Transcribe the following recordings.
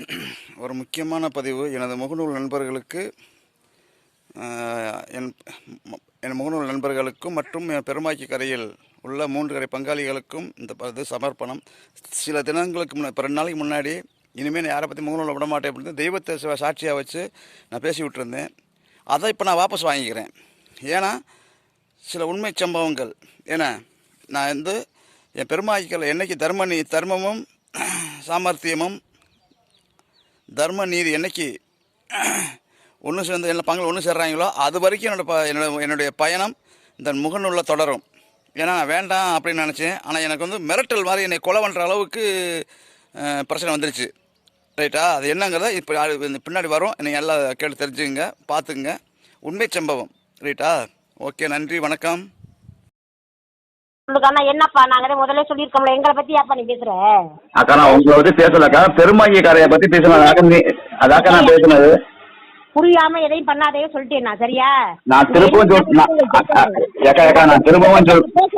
ஒரு முக்கியமான பதிவு. எனது முகநூல் நண்பர்களுக்கு என் என் முகநூல் நண்பர்களுக்கும் மற்றும் என் பெருமாக்கி கரையில் உள்ள மூன்று கரை பங்காளிகளுக்கும் இந்த இது சமர்ப்பணம். சில தினங்களுக்கு முன்னாடி இப்போ ரெண்டு நாளைக்கு முன்னாடி இனிமேல் நான் யாரை பற்றி முகநூலில் விட மாட்டேன் அப்படின்னு தெய்வத்தை சாட்சியாக வச்சு நான் பேசி விட்டுருந்தேன். அதை இப்போ நான் வாபஸ் வாங்கிக்கிறேன். ஏன்னா சில உண்மை சம்பவங்கள். ஏன்னா நான் வந்து என் பெருமாக்கிகள் என்னைக்கு தர்மனி நீ தர்மமும் சாமர்த்தியமும் தர்ம நீதி என்னைக்கு ஒன்று சேர்ந்து என்ன பங்கள் ஒன்று சேர்றாங்களோ அது வரைக்கும் என்னோட ப என்னோட என்னுடைய பயணம் இந்த முகநூலில் தொடரும். ஏன்னா நான் வேண்டாம் அப்படின்னு நினச்சேன். ஆனால் எனக்கு வந்து மிரட்டல் மாதிரி என்னை கொலை பண்ணுற அளவுக்கு பிரச்சனை வந்துருச்சு. ரைட்டா அது என்னங்கிறத இப்போ இந்த பின்னாடி வரும். என்னை எல்லாம் கேட்டு தெரிஞ்சுங்க பார்த்துங்க உண்மை சம்பவம். ரைட்டா ஓகே நன்றி வணக்கம். உங்களுக்கு அண்ணா என்னப்பா? நாங்க தான் முதல்ல சொல்லியிருக்கோம்ல. எங்களை பத்தி ஏப்பா நீ பேசுற? அக்கா நான் உங்களை பத்தி பேசலக்கா பெருமாகிய கரையை பத்தி பேசணும் அதாக்கா நான் பேசுனது. புரியாம எதையும் பண்ணாதே சொல்லிட்டேன் நான் சரியா? நான் திரும்பவும் சொல் நான் அக்கா ஏக்கா ஏக்கா நான் திரும்பவும் சொல் பேச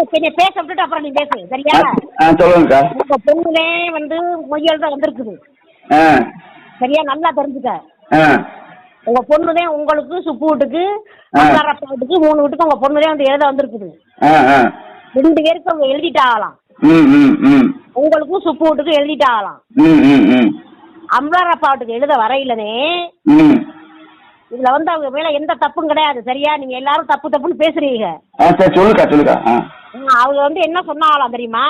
விட்டுட்டு அப்புறம் நீ பேசு சரியா? சொல்லுங்கக்கா உங்க பொண்ணுலே வந்து மொய்யல் தான் வந்திருக்குது. சரியா? நல்லா தெரிஞ்சுக்க. உங்க பொண்ணுதான் உங்களுக்கு சுப்பு வீட்டுக்கு மூணு வீட்டுக்கு உங்க பொண்ணுதான் வந்து எழுத வந்திருக்குது. ரெண்டு பேருக்கு அவங்க எழுதிட்டு ஆகலாம் ம் ம் ம். உங்களுக்கும் சுப்பு வீட்டுக்கு எழுதிட்டு ஆகலாம் எழுத வரையிலனே இதுல வந்து அவங்க மேல எந்த தப்பும் கிடையாது சரியா? நீங்க எல்லாரும் தப்பு தப்புன்னு பேசுறீங்க. அவங்க வந்து என்ன சொன்னாங்களாம் தெரியுமா?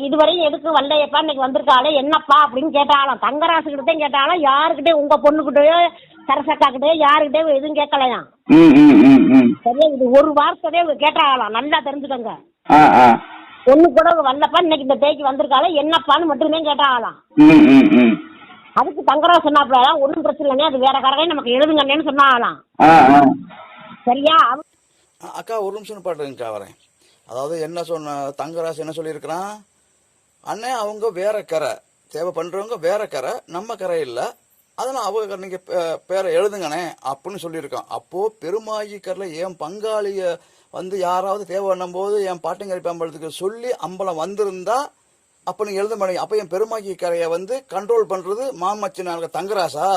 இதுவரையும் எதுக்கு வல்லையப்பா இன்னைக்கு வந்திருக்காளே என்னப்பா அப்படின்னு கேட்டாலாம் தங்கராசுகிட்ட தான் கேட்டாலும் யாருக்கிட்டே உங்க பொண்ணுகிட்டயோ சரசக்கா கிட்டயோ யாருக்கிட்டயோ எதுவும் கேட்கலையாம் சரியா இது ஒரு வார்த்தையே இவங்க கேட்டாங்களாம் நல்லா தெரிஞ்சுக்கோங்க. ஒண்ணு கூட வரலப்பா இன்னைக்கு இந்த தேய்க்கு வந்திருக்காளே? என்னப்பான்னு மட்டுமே கேட்டாங்களாம் ம் ம் ம். அதுக்கு தங்கராஜ் சொன்னாப்புல ஒன்றும் பிரச்சனை இல்லைண்ணே அது வேற கரகை நமக்கு எழுதுங்கண்ணேன்னு சொன்னாங்களாம் சரியா? அக்கா ஒரு நிமிஷம் பாட்டுங்கக்கா வரேன். அதாவது என்ன சொன்ன தங்கராசு என்ன சொல்லியிருக்கிறான்? அண்ணே அவங்க வேற கரை. தேவை பண்ணுறவங்க வேற கரை. நம்ம கரை இல்லை. அதனால் அவங்க நீங்கள் பேரை எழுதுங்கண்ணே அப்படின்னு சொல்லியிருக்கான். அப்போது பெருமாயிக்கரில் என் பங்காளியை வந்து யாராவது தேவை பண்ணும்போது என் பாட்டங்கரை பம்பளத்துக்கு சொல்லி அம்பலம் வந்திருந்தா அப்போ நீங்கள் எழுத மாட்டீங்க. அப்போ என் பெருமாக்கி கரையை வந்து கண்ட்ரோல் பண்ணுறது மாமச்சினாங்க தங்கராசா?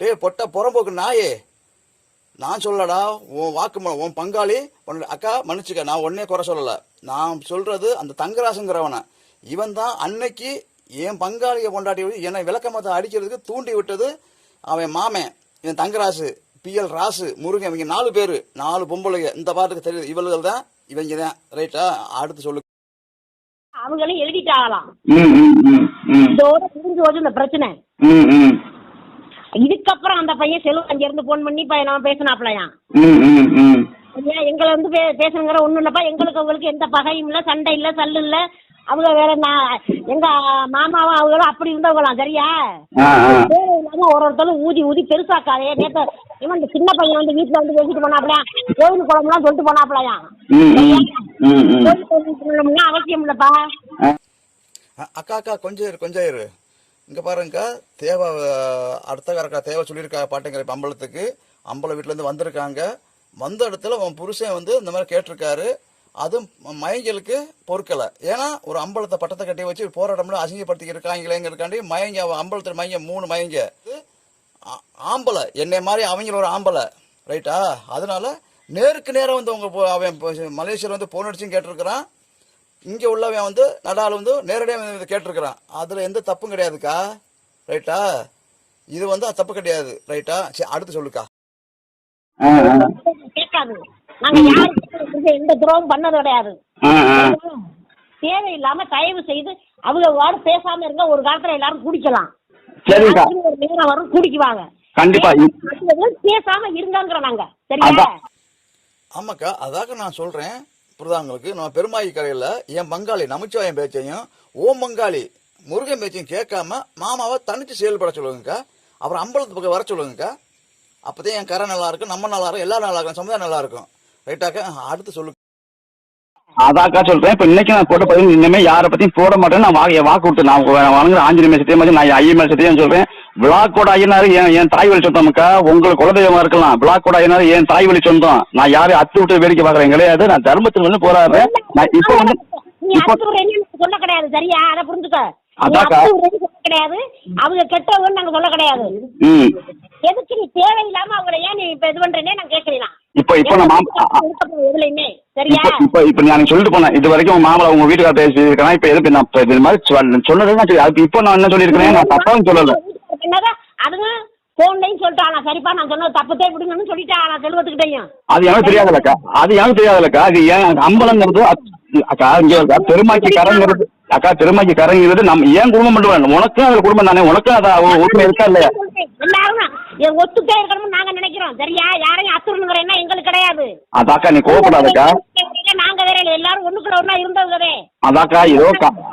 டேய் பொட்ட புறம்போக்கு நாயே. நான் சொல்லடா உன் வாக்கு உன் பங்காளி உன்னோட அக்கா மன்னிச்சுக்க நான் ஒன்றே குறை சொல்லலை. நான் சொல்கிறது அந்த தங்கராசுங்கிறவனை. இவன் தான் அன்னைக்கு என் பங்காளியை கொண்டாடி விட்டு என்னை விளக்கமத்தை அடிக்கிறதுக்கு தூண்டி விட்டது அவன் மாமன் என் தங்கராசு பிஎல் ராசு முருகன் இவங்க நாலு பேர் நாலு பொம்பளைங்க. இந்த பாட்டுக்கு தெரியுது. இவள்கள் தான் இவங்க தான். ரைட்டா அடுத்து சொல்லு. அவங்களும் எழுதிட்டாங்களாம் ம் ம் ம் ம். இதோட முடிஞ்சு இந்த பிரச்சனை. ம் ம். இதுக்கப்புறம் அந்த பையன் செல்வம் அங்க இருந்து போன் பண்ணி பையன் நான் பேசினாப்லையாம் ம் ம் ம். ஐயா எங்களை வந்து பே பேசணுங்கிற ஒண்ணும் இல்லப்பா. எங்களுக்கு அவங்களுக்கு எந்த பகையும் இல்ல சண்டை இல்ல சல்லு இல்ல. அவங்க வேற நான் எங்க மாமாவும் அவங்களும் அப்படி இருந்தவங்களாம் சரியா? தேவையில்லாம ஒரு ஒருத்தரும் ஊதி ஊதி பெருசாக்காதே. நேத்து இவன் இந்த சின்ன பையன் வந்து வீட்டுல வந்து பேசிட்டு போனாப்லையா கோவில் குளம்லாம் சொல்லிட்டு சொல்லணும்னா அவசியம் இல்லப்பா. அக்கா அக்கா கொஞ்சம் இரு கொஞ்சம் இரு. இங்கே பாருங்கக்கா தேவை அடுத்த காரக்கா தேவை சொல்லியிருக்கா பாட்டுங்கிற அம்பலத்துக்கு. அம்பலம் வீட்டிலேருந்து வந்திருக்காங்க. வந்த இடத்துல உன் புருஷன் வந்து இந்த மாதிரி கேட்டிருக்காரு. அதுவும் மயங்களுக்கு பொறுக்கலை. ஏன்னா ஒரு அம்பலத்தை பட்டத்தை கட்டி வச்சு போராட்டம்னு அசிங்கப்படுத்தி இருக்காங்களேங்கிறக்காண்டி மயங்க அவன் அம்பலத்தில் மயங்க மூணு மயங்க. ஆம்பளை. என்னை மாதிரி அவங்கள ஒரு ஆம்பளை. ரைட்டா? அதனால நேருக்கு நேரம் வந்து அவங்க அவன் இப்போ மலேசியாவில் வந்து போன் அடிச்சும் கேட்டிருக்கிறான். இங்கே உள்ளவன் வந்து நடால் வந்து நேரடியாக வந்து கேட்டிருக்கிறான். அதில் எந்த தப்பும் கிடையாதுக்கா? ரைட்டா? இது வந்து தப்பு கிடையாது. ரைட்டா? சரி அடுத்து சொல்லுக்கா. கேட்காது. நாங்க யாருக்கு எந்த துரோகம் பண்ணது கிடையாது தேவையில்லாம தயவு செய்து அவங்க வாடு பேசாம இருங்க. ஒரு காலத்துல எல்லாரும் குடிக்கலாம். ஒரு நேரம் வரும் குடிக்குவாங்க. கண்டிப்பா. பேசாம இருங்கங்கிற நாங்க. சரியா. ஆமாக்கா அதாக நான் சொல்கிறேன் புரிதாங்களுக்கு நம்ம பெருமாயி கரையில் என் பங்காளி நமச்சிவாயம் பேச்சையும் ஓம் பங்காளி முருகன் பேச்சையும் கேட்காம மாமாவை தனிச்சு செயல்பட சொல்லுங்கக்கா. அப்புறம் அம்பலத்து பக்கம் வர சொல்லுங்கக்கா. அப்போதான் என் கரை நல்லா இருக்கும் நம்ம நல்லா இருக்கும் எல்லாரும் நல்லா இருக்கும் சமுதாயம் நல்லா இருக்கும். ரைட்டாக்கா அடுத்து சொல்லு. அதாக்கா சொல்றேன். இப்ப இன்னைக்கு நான் போட்ட பதிவு இனிமே யாரை பத்தியும் போட மாட்டேன்னு நான் வா- வாக்கு கொடுத்து நான் வணங்குற ஆஞ்சநேய சத்தியம் மாதிரி நான் ஐயமேல் சத்தியம் சொல்றேன். விழாக்கோட ஐயனாரு என் என் தாய் வழி சொந்தம்க்கா உங்களுக்கு குலதெய்வமா இருக்கலாம். விழாக்கோட ஐயனாரு என் தாய் வழி சொந்தம். நான் யாரையும் அத்து விட்டு வேடிக்கை பாக்குறேன் கிடையாது நான் தர்மத்தில் வந்து போராடுறேன். நான் இப்போ வந்து இப்போ கிடையாது சரியா? அதை புரிஞ்சுக்க. கிடையாது. அவங்க கெட்டவங்கன்னு நாங்க சொல்ல கிடையாது. ம். எதுக்கு நீ தேவையில்லாம அவங்கள ஏன் நீ இப்ப இது பண்றேனே நான் கேக்குறீங்களா இப்போ இப்போ நான் மாமா எதுலையுமே? சரியா? இப்போ இப்போ நான் சொல்லிட்டு போனேன். இது வரைக்கும் மாமலை உங்க வீட்டுக்கார பேசி இருக்கேன் இப்போ எதுக்கு நான் இது மாதிரி சொல்~ சொன்னதுன்னா சரி அதுக்கு இப்போ நான் என்ன சொல்லியிருக்கிறேன்? நான் தப்பாவும் சொல்லல. அதுங்க போன்லையும் சொல்லிட்டான். சரிப்பா நான் சொன்னது தப்புதே விடுங்கன்னு சொல்லிட்டான். நான் செல்வத்துக்கிட்டையும் அது எனக்கு தெரியாதுல்லக்கா அது எனக்கு தெரியாதுல்லக்கா அது ஏன் அம்பலங்கிறது அக்கா இங்க பெருமாக்கி கரங்கிறது அக்கா பெருமாக்கி கரங்கிறது நம்ம ஏன் குடும்பம் மட்டும் இல்ல, உனக்கும் அதுல குடும்பம் தானே? உனக்கும் அது அவ- உரிமை இருக்கா இல்லையா? எல்லாரும். ஒத்துட்டே இருக்கணும்னு நாங்க நினைக்கிறோம். சரியா? யாரையும் அத்துறணுங்கிற எண்ணம் எங்களுக்கு கிடையாது. அதாக்கா நீ கோவப்படாதக்கா. நாங்க வேற எல்லாரும் ஒண்ணுக்குள்ள ஒண்ணா இருந்தவங்க அதாக்கா ஏதோ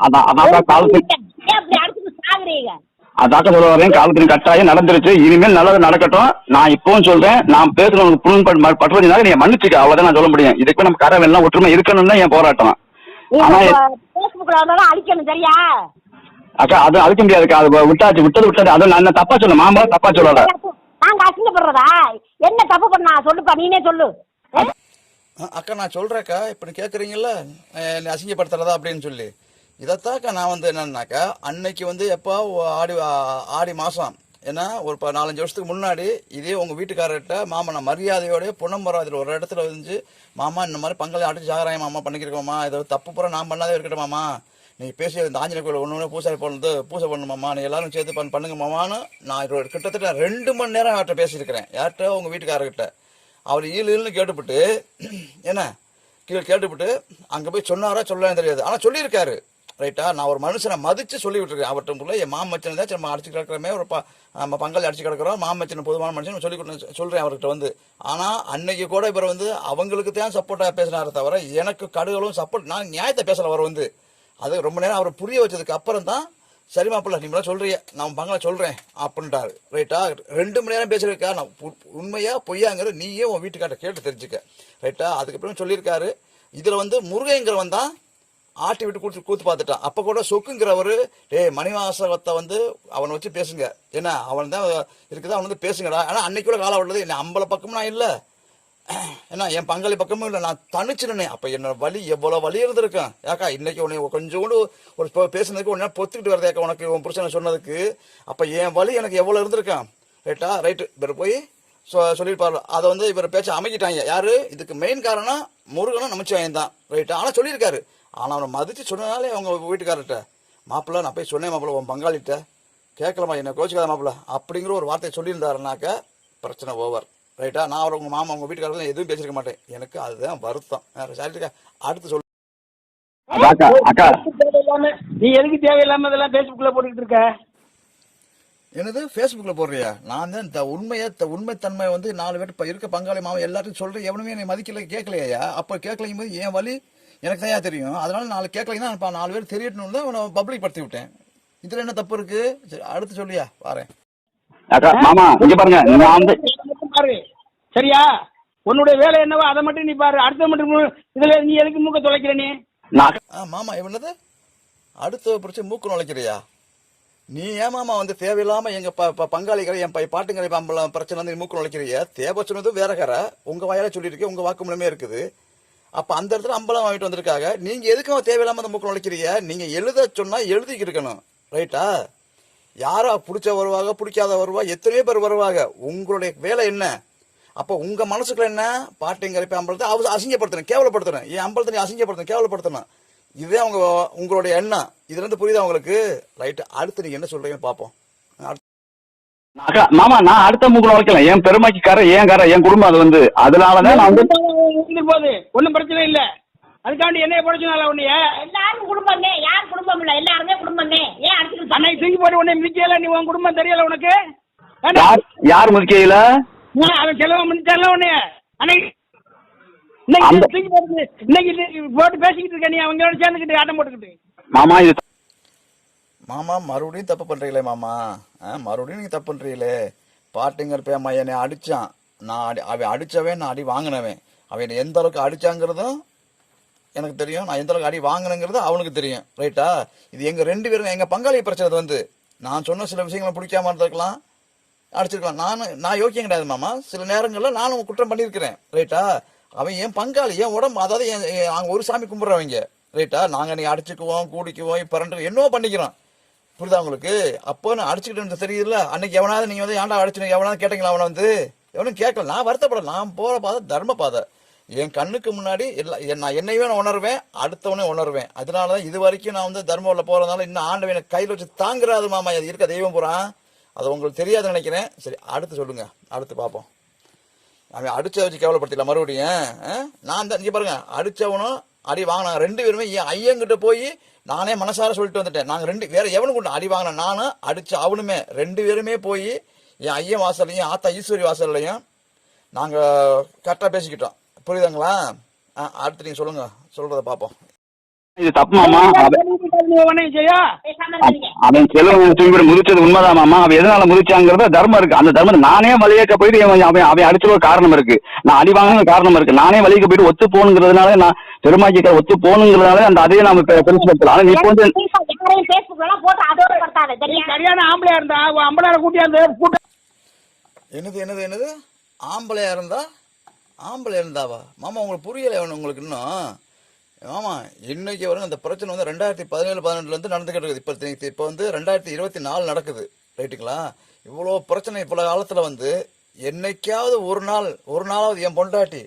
அதான் அதாக்கா காலத்துக்கு அப்படி அடுத்து சாகுறீங்க? அதாக்கா சொல்ல வரேன் காலத்தின் கட்டாயம் நடந்துருச்சு. இனிமேல் நல்லது நடக்கட்டும். நான் இப்பவும் சொல்றேன். நான் பேசுறவங்க புண்ணு பட்டுறதுனால நீங்க மன்னிச்சுக்க. அவ்வளவுதான் நான் சொல்ல முடியும். இதுக்கு நம்ம கரை எல்லாம் ஒற்றுமை இருக்கணும்னு என் போராட்டம். பேஸ்புக்ல வந்தாலும் அழிக்கணும் சரியா அக்கா அது அழிக்க முடியாதுக்கா அது விட்டாச்சு விட்டது விட்டது. அது நான் என்ன தப்பா சொல்ல மாமா தப்பா சொல்லல. நாங்க அசிங்கப்படுறதா? என்ன தப்பு பண்ணா? சொல்லுப்பா நீனே சொல்லு. அக்கா நான் சொல்கிறேக்கா இப்போ என்னை அசிங்கப்படுத்துறதா அப்படின்னு சொல்லி. இதைத்தாக்கா நான் வந்து என்னன்னாக்கா அன்னைக்கு வந்து எப்போ? ஆடி ஆடி மாதம் ஏன்னா ஒரு ப- நாலஞ்சு வருஷத்துக்கு முன்னாடி இதே உங்கள் வீட்டுக்காரர்கிட்ட மாமா நான் மரியாதையோடய பொன்னம்பராதில் ஒரு இடத்துல வந்து மாமா இந்த மாதிரி பங்காளி அடிச்சு ஜாகராயம் மாமா பண்ணிக்கிருக்கோமா இதை தப்பு பூரா நான் பண்ணாதே இருக்கட்டும் மாமா. நீ பேசி இந்த ஆஞ்சநேய கோயில் ஒன்று ஒன்று பூசாரி பண்ணுறது பூஜை பண்ணணுமாம்மா நீ எல்லாரும் சேர்த்து பண்ண பண்ணுங்க மாமான்னு நான் கிட்டத்தட்ட ரெண்டு மணி நேரம் அவர்கிட்ட பேசியிருக்கிறேன். யார்கிட்ட? உங்கள் வீட்டுக்காரர்கிட்ட. அவர் ஈழு ஈழுன்னு கேட்டுப்பட்டு என்ன? கீழே கேட்டுப்பட்டு அங்கே போய் சொன்னாரா சொல்லலான்னு தெரியாது. ஆனால் சொல்லியிருக்காரு. ரைட்டா நான் ஒரு மனுஷனை மதித்து சொல்லி விட்டுருக்கேன் அவர்கிட்ட என் மாமச்சனை தான் சரி நம்ம அடிச்சு கிடக்கிறமே ஒரு ப நம்ம பங்காளி அடிச்சு கிடக்கிறோம் மாமச்சன் பொதுவான மனுஷன் சொல்லி கொடுத்து சொல்கிறேன் அவர்கிட்ட வந்து. ஆனால் அன்னைக்கு கூட இவர் வந்து அவங்களுக்கு தான் சப்போர்ட்டாக பேசினாரே தவிர எனக்கு கடுகளும் சப்போர்ட் நான் நியாயத்தை பேசலை அவர் வந்து. அது ரொம்ப நேரம் அவரை புரிய வச்சதுக்கு அப்புறம் தான் சரி மாப்பிள்ள நீங்களாம் சொல்றீங்க நான் பங்களா சொல்கிறேன் அப்படின்ட்டாரு. ரைட்டா ரெண்டு மணி நேரம் பேசியிருக்கா நான் உண்மையாக உண்மையா பொய்யாங்கிறது நீயே உன் வீட்டுக்கார்ட்ட கேட்டு தெரிஞ்சுக்க. ரைட்டா அதுக்கப்புறம் சொல்லியிருக்காரு இதில் வந்து முருகைங்கிறவன் தான் ஆட்டி விட்டு கூத்து கூத்து பார்த்துட்டான். அப்போ கூட சொக்குங்கிறவர் டேய் மணிவாசகத்தை வந்து அவனை வச்சு பேசுங்க. என்ன அவன் தான் இருக்குது அவன் வந்து பேசுங்கடா. ஆனால் அன்னைக்கு கூட காலம் என்ன அம்பல பக்கமும் நான் இல்லை. ஏன்னா என் பங்காளி பக்கமும் இல்லை. நான் தனிச்சிருந்தேன். அப்போ என்னோட வலி எவ்வளோ வலி இருந்திருக்கேன் ஏக்கா இன்னைக்கு உன்னை கொஞ்சோண்டு ஒரு பேசுனதுக்கு உடனே பொத்துக்கிட்டு வரதேக்கா உனக்கு உன் பிரச்சனை சொன்னதுக்கு. அப்போ என் வலி எனக்கு எவ்வளோ இருந்திருக்கான் ரைட்டா? ரைட்டு. இவர் போய் சொ சொல்லியிருப்பார். அதை வந்து இவர் பேச்ச அமைக்கிட்டாங்க. யார்? இதுக்கு மெயின் காரணம் முருகனும் நமச்சிவாயன் தான். ரைட்டா? ஆனால் சொல்லியிருக்காரு. ஆனால் அவனை மதித்து சொன்னனாலே அவங்க வீட்டுக்காரர்கிட்ட மாப்பிள்ள நான் போய் சொன்னேன் மாப்பிள்ள உன் பங்காளிட்ட. கேட்கலாமா என்ன கோச்சிக்காத மாப்பிள்ள. அப்படிங்கிற ஒரு வார்த்தையை சொல்லியிருந்தாருனாக்க பிரச்சனை ஓவர் ரைட்டா நான் அவர் உங்கள் மாமா உங்கள் வீட்டுக்காரர்கள் எதுவும் பேசியிருக்க மாட்டேன். எனக்கு அதுதான் வருத்தம். சரிக்கா அடுத்து சொல் அதாக்கா அக்கா. தேவையில்லாம நீ எதுக்கு தேவையில்லாம இதெல்லாம் ஃபேஸ்புக்ல போட்டுக்கிட்டு இருக்க? என்னது? ஃபேஸ்புக்கில் போடுறியா? நான் தான் இந்த உண்மையை த உண்மைத்தன்மை வந்து நாலு பேர் இப்போ இருக்க பங்காளி மாமா எல்லாத்தையும் சொல்கிறேன் எவனுமே என்னை மதிக்கல கேட்கலையா? அப்போ கேட்கலையும் போது என் வழி எனக்கு தான் தெரியும். அதனால நாலு கேட்கலைன்னா நாலு பேர் தெரியட்டணும் தான் அவனை பப்ளிக் படுத்தி விட்டேன் இதில் என்ன தப்பு இருக்கு? சரி அடுத்து சொல்லியா? வரேன். அக்கா மாமா இங்க பாருங்க நான் வந்து பாரு. சரியா? உன்னுடைய வேலை என்னவோ அதை மட்டும் நீ பாரு. அடுத்த மட்டும் இதுல நீ எதுக்கு மூக்க தொலைக்கிற நீ? மாமா இவனது அடுத்த பிரச்சனை மூக்கு நுழைக்கிறியா? நீ ஏன் மாமா வந்து தேவையில்லாம எங்க ப ப- பங்காளிகளை என் பை பாட்டுங்களை பம்பளம் பிரச்சனை வந்து நீ மூக்கு நுழைக்கிறிய? தேவை சொன்னது வேற கரை. உங்க வாயால சொல்லியிருக்கேன் உங்க வாக்குமூலமே இருக்குது. அப்போ அந்த இடத்துல அம்பலம் வாங்கிட்டு வந்திருக்காங்க. நீங்கள் எதுக்கும் தேவையில்லாமல் அந்த மூக்கு நுழைக்கிறீங்க? நீங்கள் எழுத சொன்னால் எழுதிக்கிட்டு இருக்கணும். ரைட்டா யாரா பிடிச்ச வருவாங்க பிடிக்காத வருவா எத்தனையோ பேர் வருவாங்க உங்களுடைய வேலை என்ன? அப்போ உங்கள் மனசுக்குள்ள என்ன? பாட்டிங்கரைப்ப அம்பலத்தை அவ அசிங்கப்படுத்தணும் கேவலப்படுத்தணும். என் அம்பலத்தை நீ அசிங்கப்படுத்தணும் கேவலப்படுத்தணும். இதுவே அவங்க உங்களுடைய எண்ணம். இதுலேருந்து புரியுதா உங்களுக்கு? ரைட்டு அடுத்து நீங்கள் என்ன சொல்கிறீங்கன்னு பார்ப்போம். மாமா நான் அடுத்த மூக்குல வைக்கல என் பெருமாக்கி கரை என் கரை என் குடும்பம் அது வந்து. அதனாலதான் நான் வந்து போகுது ஒன்றும் பிரச்சனை இல்ல. அதுக்காண்டி என்னைய போடச்சுனால உன்னைய? எல்லாரும் குடும்பமே. யார் குடும்பம் இல்ல? எல்லாருமே குடும்பமே. ஏன் அடிச்சுக்கிட்டு அன்னைக்கு தூக்கி போட்டு உன்னை மிதிக்கல. நீ உன் குடும்பம் தெரியல உனக்கு. யார் நான் அவன் செலவு முடிச்சால உன்னைய. அன்னைக்கு இன்னைக்கு போட்டு இன்னைக்கு இது போட்டு பேசிக்கிட்டு இருக்க நீ அவங்களோட சேர்ந்துக்கிட்டு ஆட்டம் போட்டுக்கிட்டு. மாமா இது மாமா மறுபடியும் தப்பு பண்ணுறீங்களே மாமா? ஆ, மறுபடியும் நீங்கள் தப்பு பண்ணுறீங்களே பாட்டுங்கிற அம்மா என்னை அடித்தான் நான் அடி அவன் அடித்தவன் நான் அடி வாங்கினவன். அவன் என்னை எந்த அளவுக்கு அடிச்சாங்கிறதும் எனக்கு தெரியும். நான் எந்த அளவுக்கு அடி வாங்கினேங்கிறது அவனுக்கு தெரியும். ரைட்டா இது எங்கள் ரெண்டு பேரும் எங்கள் பங்காளி பிரச்சனை வந்து. நான் சொன்ன சில விஷயங்களை பிடிக்காம இருந்திருக்கலாம். அடிச்சிருக்கலாம். நானும் நான் யோக்கியம் கிடையாது மாமா. சில நேரங்களில் நானும் குற்றம் பண்ணியிருக்கிறேன். ரைட்டா அவன் என் பங்காளி என் உடம்பு அதாவது என் என்- ஒரு சாமி கும்பிட்றவங்க ரைட்டா நாங்கள் நீ அடிச்சுக்குவோம் கூடிக்குவோம் பரண்டு என்னவோ பண்ணிக்கிறோம். புரியுதா உங்களுக்கு? அப்போ நான் அடிச்சுக்கிட்டு இருந்தது தெரியுதுல்ல? அன்னைக்கு எவனாவது நீங்க வந்து ஏன்டா அடிச்சு எவனாவது கேட்டீங்களா அவனை வந்து? எவனும் கேட்கல. நான் வருத்தப்படல. நான் போற பாதை தர்ம பாதை. என் கண்ணுக்கு முன்னாடி எல்லா நான் என்னையே நான் உணர்வேன் அடுத்தவனே உணர்வேன். அதனால தான் இது வரைக்கும் நான் வந்து தர்மவில் போறதுனால இன்னும் ஆண்டவை எனக்கு கையில் வச்சு தாங்குறாது மாமா. அது இருக்க தெய்வம் போறான் அது உங்களுக்கு தெரியாதுன்னு நினைக்கிறேன். சரி அடுத்து சொல்லுங்க. அடுத்து பார்ப்போம். அவன் அடிச்ச வச்சு கேவலப்படுத்திடல மறுபடியும் நான் தான் இங்கே பாருங்க. அடிச்சவனும் அடி வாங்கினாங்க ரெண்டு பேருமே என் ஐயங்கிட்ட போய் நானே மனசார சொல்லிட்டு வந்துட்டேன். நாங்கள் ரெண்டு வேற எவனுக்கு உண்டு அடி வாங்கின நானும் அடிச்ச அவனுமே ரெண்டு பேருமே போய் என் ஐயன் வாசல்லையும் ஆத்தா ஈஸ்வரி வாசல்லையும் நாங்கள் கரெக்டாக பேசிக்கிட்டோம். புரியுதுங்களா? ஆ அடுத்து நீங்கள் சொல்லுங்கள் சொல்கிறத பார்ப்போம். இது தப்பு மாமா. அவன் செல்வம் தூக்கி முதிச்சது உண்மைதான் மாமா. அவன் எதனால முதிச்சாங்கிறத தர்மம் இருக்கு. அந்த தர்மம் நானே வழியேக்க போயிட்டு அவன் அவன் அவன் அடிச்ச ஒரு காரணம் இருக்கு. நான் அடி வாங்கின காரணம் இருக்கு. நானே வழிக்கு போயிட்டு ஒத்து போகணுங்கிறதுனால நான் பெருமாக்கிட்ட ஒத்து போகணுங்கிறதுனால அந்த அதையே நாம பெருசுப்படுத்தலாம் ஆனா நீ இப்போ வந்து சரியான ஆம்பளையா இருந்தா அம்பளார கூட்டியாந்து கூட்ட என்னது என்னது என்னது? ஆம்பளையா இருந்தா? ஆம்பளை இருந்தாவா? மாமா உங்களுக்கு புரியலை உங்களுக்கு இன்னும். ஆமாம் இன்னைக்கு வரும் அந்த பிரச்சனை வந்து ரெண்டாயிரத்தி பதினேழு பதினெட்டுலேருந்து நடந்துக்கிட்டு இருக்குது. இப்போ இப்போ வந்து ரெண்டாயிரத்தி இருபத்தி நாலு நடக்குது. ரைட்டுங்களா? இவ்வளோ பிரச்சனை இவ்வளோ காலத்தில் வந்து என்னைக்காவது ஒரு நாள் ஒரு நாளாவது என் பொண்டாட்டி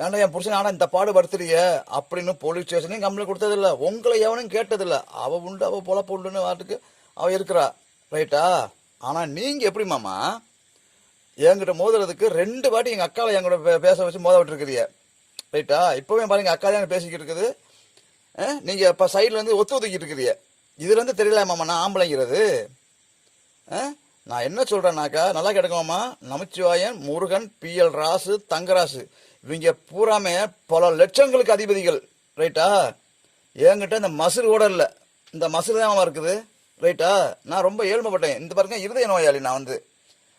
ஏன்னா என் புருஷன் ஆனால் இந்த பாடு படுத்துறிய அப்படின்னு போலீஸ் ஸ்டேஷனையும் கம்ப்ளைண்ட் கொடுத்ததில்ல. உங்களை எவனும் கேட்டதில்ல. அவள் உண்டு அவள் பொழப்பு உண்டுன்னு வாட்டுக்கு அவள் இருக்கிறா. ரைட்டா? ஆனால் நீங்கள் எப்படி மாமா என்கிட்ட மோதுறதுக்கு ரெண்டு வாட்டி எங்கள் அக்காவை என் கூட பேச வச்சு மோத விட்டுருக்கிறீங்க. ரைட்டா? இப்போவே பாருங்க அக்கா தான் பேசிக்கிட்டு இருக்குது. நீங்கள் இப்போ சைடில் ஒத்து ஒதுக்கிட்டு இருக்கிறீங்க. இதுலேருந்து தெரியல மாமா நான் ஆம்பளைங்கிறது? ஆ? நான் என்ன சொல்கிறேன்னாக்கா நல்லா கிடக்குமாமா நமச்சிவாயன் முருகன் பிஎல் ராசு தங்கராசு. இவங்க பூராமே பல லட்சங்களுக்கு அதிபதிகள். ரைட்டா? என்கிட்ட இந்த மசுர் கூட இல்லை. இந்த மசுர் தான் இருக்குது. ரைட்டா? நான் ரொம்ப ஏழ்மைப்பட்டேன். இந்த பாருங்க இருதய நோயாளி நான் வந்து.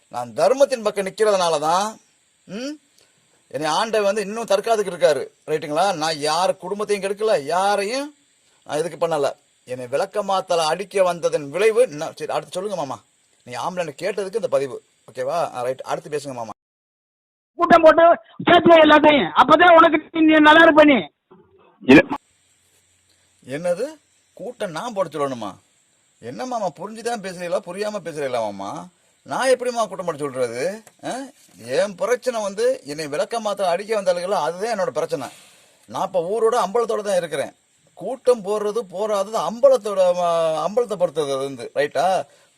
நான் தர்மத்தின் பக்கம் நிற்கிறதுனால தான் ம்? என்னை ஆண்டை வந்து இன்னும் தற்காத்துக்கு இருக்காரு. ரைட்டுங்களா? நான் யார் குடும்பத்தையும் கெடுக்கல யாரையும் நான் இதுக்கு பண்ணலை. என்னை விளக்க மாத்தல அடிக்க வந்ததன் விளைவு என்ன- சரி அடுத்து சொல்லுங்க மாமா. நீ ஆம்பளை கேட்டதுக்கு இந்த பதிவு. ஓகேவா? ரைட் அடுத்து பேசுங்க மாமா. கூட்டம் போட்டு சேர்த்து எல்லாத்தையும். அப்பதான் உனக்கு நீ நல்லா இருப்ப நீ. என்னது? கூட்டம் நான் போட சொல்லணுமா? என்ன மாமா புரிஞ்சுதான் பேசுறீங்களா? புரியாம பேசுறீங்களா மாமா? நான் எப்படிம்மா கூட்டம் போட சொல்றது? ஆ? என் பிரச்சனை வந்து என்னை விளக்க மாத்திரம் அடிக்க வந்தாளுங்களோ அதுதான் என்னோட பிரச்சனை. நான் இப்போ ஊரோட அம்பலத்தோட தான் இருக்கிறேன். கூட்டம் போடுறது போறாதது அம்பலத்தோட அம்பலத்தை பொறுத்தது அது வந்து ரைட்டா?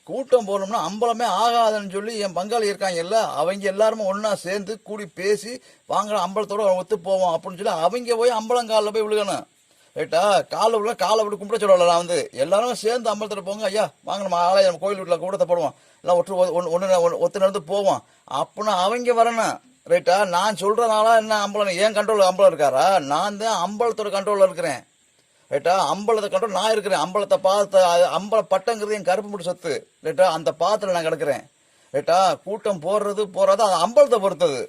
கூட்டம் போடணும்னா அம்பலமே ஆகாதுன்னு சொல்லி என் பங்காளி இருக்காங்க இருக்காங்கல்ல அவங்க எல்லாருமே ஒன்றா சேர்ந்து கூடி பேசி வாங்குற அம்பலத்தோட ஒத்து போவோம் அப்படின்னு சொல்லி அவங்க போய் அம்பலங்காலில் போய் விழுகணும். ஏட்டா காலை விட காலை விட்டு கும்பிட சொல்லல நான் வந்து. எல்லாரும் சேர்ந்து அம்பலத்தில் போங்க ஐயா வாங்க நம்ம ஆலயம் கோயில் வீட்டில் கூடத்தை போடுவோம். எல்லாம் ஒற்று ஒன்று ஒன்று ஒத்து நடந்து போவோம். அப்புடின்னா அவங்க வரணும். ரைட்டா நான் சொல்றதுனால என்ன அம்பலம் ஏன் கண்ட்ரோல் அம்பலம் இருக்காரா? நான் தான் அம்பலத்தோட கண்ட்ரோலில் இருக்கிறேன். ரைட்டா அம்பலத்தை கண்ட்ரோல் நான் இருக்கிறேன். அம்பலத்தை பார்த்து அது அம்பல பட்டங்கிறது என் கருப்பு முடி சொத்து. ரைட்டா அந்த பாத்திரம் நான் கிடக்கிறேன். ரைட்டா கூட்டம் போடுறது போகிறது அது அம்பலத்தை பொறுத்தது.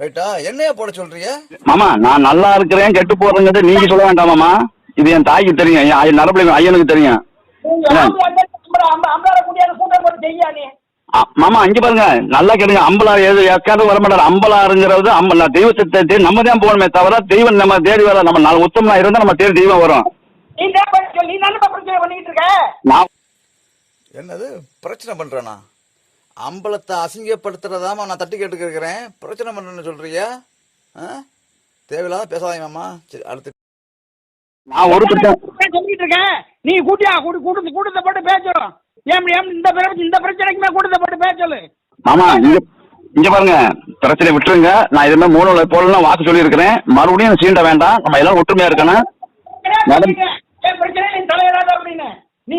ரைட்டா? என்னையா போட சொல்றீங்க? மாமா நான் நல்லா இருக்கிறேன் கெட்டு போறேங்கிறது நீங்க சொல்ல வேண்டாம் மாமா. இது என் தாய்க்கு தெரியும் என் நரம்பு ஐயனுக்கு தெரியும். மாமா அங்க பாருங்க. நல்லா கேளுங்க. அம்பலா எது எக்காவது வர மாட்டாரு. அம்பலாருங்கிறது அம்ப நான் தெய்வத்தை தேடி நம்ம தான் போகணுமே தவிர தெய்வம் நம்ம தேடி வர நம்ம நாலு உத்தமனா இருந்தா நம்ம தேடி தெய்வம் வரும். என்னது? பிரச்சனை பண்றேனா? அம்பலத்தை அசிங்கப்படுத்துறதாம நான் தட்டி கேட்டுக்கிறேன் பிரச்சனை பண்றேன்னு சொல்றியா? ஆ? தேவையில்லாத பேசாதீங்க மாமா. சரி அடுத்து. நான் ஒரு சொல்லிட்டு இருக்கேன் நீ கூட்டியா? கூட்டு கூட்டத்தை கூட்டத்தை போட்டு பேசுறோம் ஏன் ஏன் இந்த பிரச்சனை இந்த பிரச்சனைக்குமே கூட்டத்தை போட்டு பேச சொல்லு. மாமா இங்க இங்க பாருங்க. பிரச்சனை விட்டுருங்க. நான் இதுமே மூணு போலாம் வாக்கு சொல்லியிருக்கிறேன். மறுபடியும் சீண்ட வேண்டாம். நம்ம எல்லாம் ஒற்றுமையா இருக்கணும். மேடம். பிரச்சனை? நீ தலையிடாத அப்படின்னு. நீ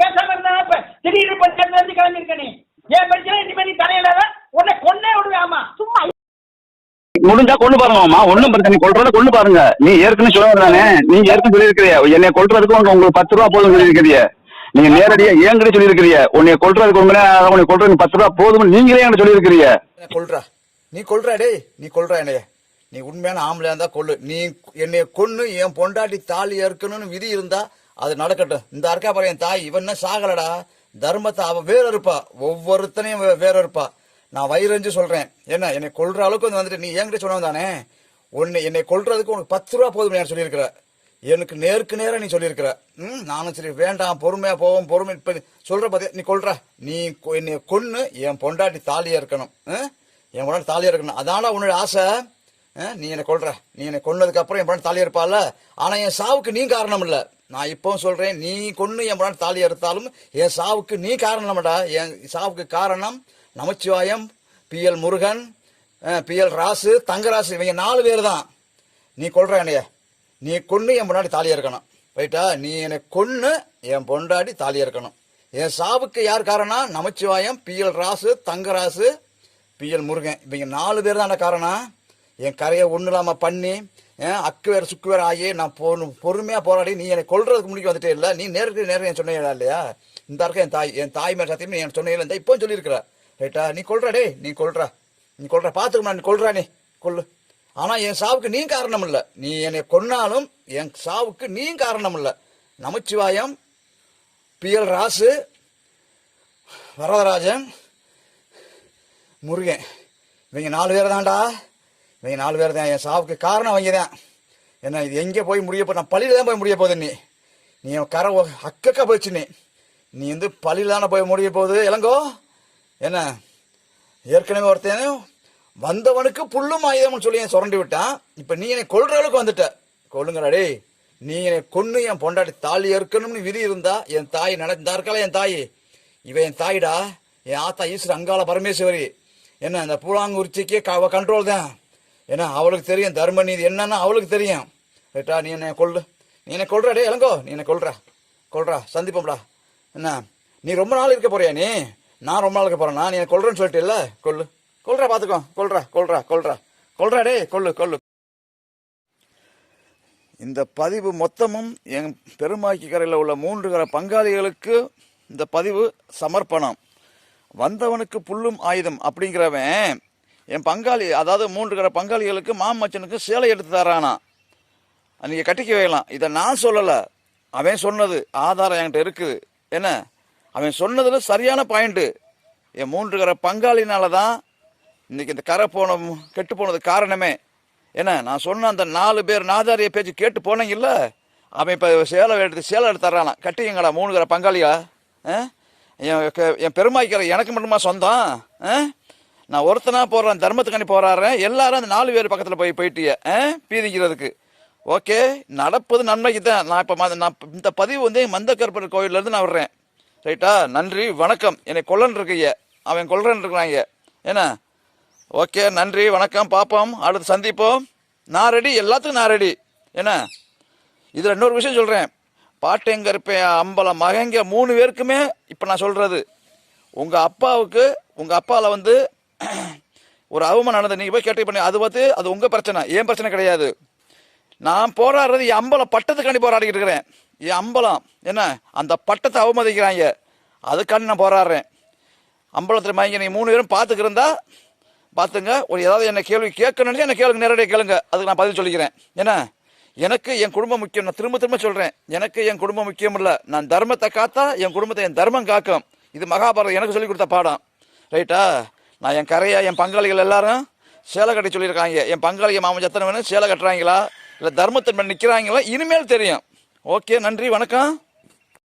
பேசாம இருந்தா? இப்ப திடீர்னு பிரச்சனை இருந்து கிளம்பிருக்க நீ. என் பிரச்சனை இனிமே நீ தலையிடாத உன்னை கொன்னே விடுவேன் சும்மா முடிஞ்சா கொண்டு பாருங்க மாமா ஒண்ணும் பிரச்சனை நீ கொல்றத கொண்டு பாருங்க. நீ ஏற்கனவே சொல்ல தானே? நீங்க ஏற்கனவே சொல்லியிருக்கிறிய. என்னை கொல்றதுக்கு உங்க- உங்களுக்கு பத்து ரூபா போதும் சொல்லியிருக்கிறிய. நீங்க நேரடியா ஏங்கிட்ட சொல்லியிருக்கிறிய. உன்னை கொல்றதுக்கு உண்மையிலே உன்னை கொல்றதுக்கு பத்து ரூபா போதும் நீங்களே என்கிட்ட சொல்லியிருக்கிறிய. என்ன கொல்றா. நீ கொல்றா டேய். நீ கொல்றா என்னைய. நீ உண்மையான ஆம்பளையா இருந்தா கொல்லு. நீ என்னைய கொன்னு என் பொண்டாட்டி தாலி அறுக்கணும்னு விதி இருந்தா அது நடக்கட்டும். இந்த அறுக்கா பாரு என் தாய். இவன் என்ன சாகலடா? தர்மத்தை அவ வேற இருப்பா ஒவ்வொருத்தனையும் வேற இருப்பா நான் வயிறஞ்சு சொல்றேன். என்ன என்னை கொள்ற அளவுக்கு வந்து வந்துட்டு நீ என்கிட்ட சொன்னவன் தானே? உன்னை என்னை கொள்றதுக்கு உனக்கு பத்து ரூபா போதும் நான் சொல்லியிருக்கிற. எனக்கு நேருக்கு நேரம் நீ சொல்லியிருக்கிற. ம் நானும் சரி வேண்டாம் பொறுமையா போவோம் பொறுமை இப்ப சொல்ற பாத்தியா? நீ கொள்ற நீ கொ- என்னைய கொன்னு என் பொண்டாட்டி தாலியா இருக்கணும். என் பொண்டாட்டி தாலியா இருக்கணும். அதான உன்னோட ஆசை. நீ என்னை கொள்ற நீ என்னை கொன்னதுக்கு அப்புறம் என் பொண்டாட்டி தாலியா இருப்பாள் ஆனா என் சாவுக்கு நீ காரணம் இல்லை. நான் இப்போ சொல்றேன் நீ கொன்று என் பொண்டாட்டி தாலி எடுத்தாலும் என் சாவுக்கு நீ காரணம்டா. என் சாவுக்கு காரணம் Namachivayam P L Murugan P L Rasu Thangarasu இவங்க நாலு பேர் தான் நீ கொள்ற என்னைய. நீ கொன்று என் பொண்டாடி தாலியா இருக்கணும் ரைட்டா? நீ என்னை கொன்று என் பொண்டாட்டி தாலி இருக்கணும் என் சாவுக்கு யார் காரணம் Namachivayam P L Rasu Thangarasu P L Murugan. இவங்க நாலு பேர் தான் காரணம். என் கரையை ஒன்றும் இல்லாமல் பண்ணி அக்கு வேறு சுக்கு வேறு ஆகி நான் பொ பொறுமையாக போராடி நீ என்னை கொள்றதுக்கு முடிக்க வந்துட்டே இல்லை. நீ நேருக்கு நேரம் என் சொன்னீங்களா இல்லையா? இந்த இருக்க என் தாய் என் தாய் மேல் சத்தியம் நீ என் சொன்னீங்களா இந்த இப்போ சொல்லியிருக்கிற. ரைட்டா? நீ கொல்ற டே நீ கொள்றா நீ கொள்ற பார்த்துக்கணும் நீ கொள்றா நீ. கொல்லு. ஆனா என் சாவுக்கு நீ காரணம் இல்ல. நீ என்னை கொன்னாலும் என் சாவுக்கு நீ காரணம் இல்ல. Namachivayam P L Rasu Varadarajan Murugan. இவங்க நாலு பேர் தான்டா. இவங்க நாலு பேர் தான். என் சாவுக்கு காரணம் அவங்க தான். என்ன இது எங்கே போய் முடிய போ நான் பள்ளியில் தான் போய் முடிய போகுது நீ. நீ என் கரை அக்கக்கா போயிடுச்சு நீ. நீ வந்து பள்ளியில் தானே போய் முடிய போகுது இளங்கோ என்ன? ஏற்கனவே ஒருத்தன் வந்தவனுக்கு புல்லும் ஆயுதம்னு சொல்லி என் சுரண்டி விட்டான். இப்போ நீ என்னை கொள்கிற அளவுக்கு வந்துட்ட. கொல்லுங்கடா டேய். நீ என்னை கொன்று என் பொண்டாட்டி தாலி இருக்கணும்னு விதி இருந்தா என் தாய் நடந்தா இருக்கல என் தாய்? இவன் என் தாயிடா. என் ஆத்தா ஈஸ்வர அங்காள பரமேஸ்வரி. என்ன இந்த பூலாங்குறிச்சிக்கு கண்ட்ரோல் தான். ஏன்னா அவளுக்கு தெரியும் தர்ம நீதி என்னன்னா அவளுக்கு தெரியும். ரைட்டா நீ என்னை கொள்ளு நீ என்னை கொள்றா டே இளங்கோ நீ என்னை கொள்றா கொள்றா சந்திப்போம்டா. என்ன? நீ ரொம்ப நாள் இருக்க போறியா நீ? நான் ரொம்ப நாளுக்கு இருக்க நான் நீ என்னை கொள்றேன்னு சொல்லிட்டு இல்ல கொள்ளு கொள்றா பாத்துக்கோ. கொள்றா கொள்றா கொள்றா கொள்றா டே கொள்ளு கொள்ளு இந்த பதிவு மொத்தமும் என் பெருமாக்கி கரையில் உள்ள மூன்று கர பங்காளிகளுக்கு இந்த பதிவு சமர்ப்பணம். வந்தவனுக்கு புல்லும் ஆயுதம் அப்படிங்கிறவன் என் பங்காளி அதாவது மூன்று கரை பங்காளிகளுக்கு மாமச்சனுக்கு சேலை எடுத்து தரானா. நீங்கள் கட்டிக்க வைக்கலாம். இதை நான் சொல்லலை. அவன் சொன்னது ஆதாரம் என்கிட்ட இருக்குது. என்ன? அவன் சொன்னதில் சரியான பாயிண்ட்டு என் மூன்று கரை பங்காளினால தான் இன்னைக்கு இந்த கரை போன கெட்டு போனது காரணமே. என்ன? நான் சொன்ன அந்த நாலு பேர் நாதாரிய பேச்சு கேட்டு போனீங்கல்ல? அவன் இப்போ சேலை எடுத்து சேலை எடுத்து தர்றானா. கட்டிங்கடா மூணு கரை பங்காளியா ஆ? என் க- என் பெருமாய்க்கிற எனக்கு மட்டுமா சொந்தம்? ஆ? நான் ஒருத்தனா போடுறேன் தர்மத்துக்காண்டி போராடுறேன் எல்லாரும் அந்த நாலு பேர் பக்கத்தில் போய் போயிட்டிய பீதிக்கிறதுக்கு. ஓகே நடப்பது நன்மைக்கு தான். நான் இப்போ நான் இந்த பதிவு வந்து மந்தக்கருப்பர் கோயிலேருந்து நான் விடுறேன். ரைட்டா? நன்றி வணக்கம். என்னை கொல்லன் இருக்கைய அவன் கொல்றன் இருக்கிறாங்க. என்ன ஓகே நன்றி வணக்கம் பார்ப்போம் அடுத்து சந்திப்போம். நான் ரெடி எல்லாத்துக்கும் நான் ரெடி என்ன இதில் இன்னொரு விஷயம் சொல்கிறேன் பாட்டெங்கருப்பே அம்பலம் மகங்க மூணு பேருக்குமே இப்போ நான் சொல்கிறது உங்கள் அப்பாவுக்கு உங்கள் அப்பாவில் வந்து ஒரு அவமானம் நடந்தது. நீங்கள் போய் கேட்டு பண்ணி அது பார்த்து அது உங்கள் பிரச்சனை. ஏன் பிரச்சனை கிடையாது. நான் போராடுறது என் அம்பலம் பட்டத்துக்காண்டி போராடிக்கிட்டு இருக்கிறேன். என் அம்பலம். என்ன? அந்த பட்டத்தை அவமதிக்கிறாங்க. அதுக்காண்டி நான் போராடுறேன். அம்பலத்தில் வாங்கி நீ மூணு பேரும் பார்த்துக்கிருந்தா பார்த்துங்க. ஒரு ஏதாவது என்ன கேள்வி கேட்கணுன்னு என்ன கேளுங்க நேரடியாக கேளுங்க. அதுக்கு நான் பதில் சொல்லிக்கிறேன். என்ன? எனக்கு என் குடும்பம் முக்கியம். நான் திரும்ப திரும்ப சொல்கிறேன் எனக்கு என் குடும்பம் முக்கியம் இல்லை. நான் தர்மத்தை காத்தா என் குடும்பத்தை என் தர்மம் காக்கும். இது மகாபாரதம். எனக்கு சொல்லி கொடுத்த பாடம். ரைட்டா? நான் என் கரையா என் பங்காளிகள் எல்லாரும் சேலை கட்டி சொல்லியிருக்காங்க. என் பங்காளிகள் மாமன் எத்தனை வேணும் சேலை கட்டுறாங்களா? இல்லை தர்மத்தின் நிற்கிறாங்களா இனிமேல் தெரியும். ஓகே நன்றி வணக்கம்.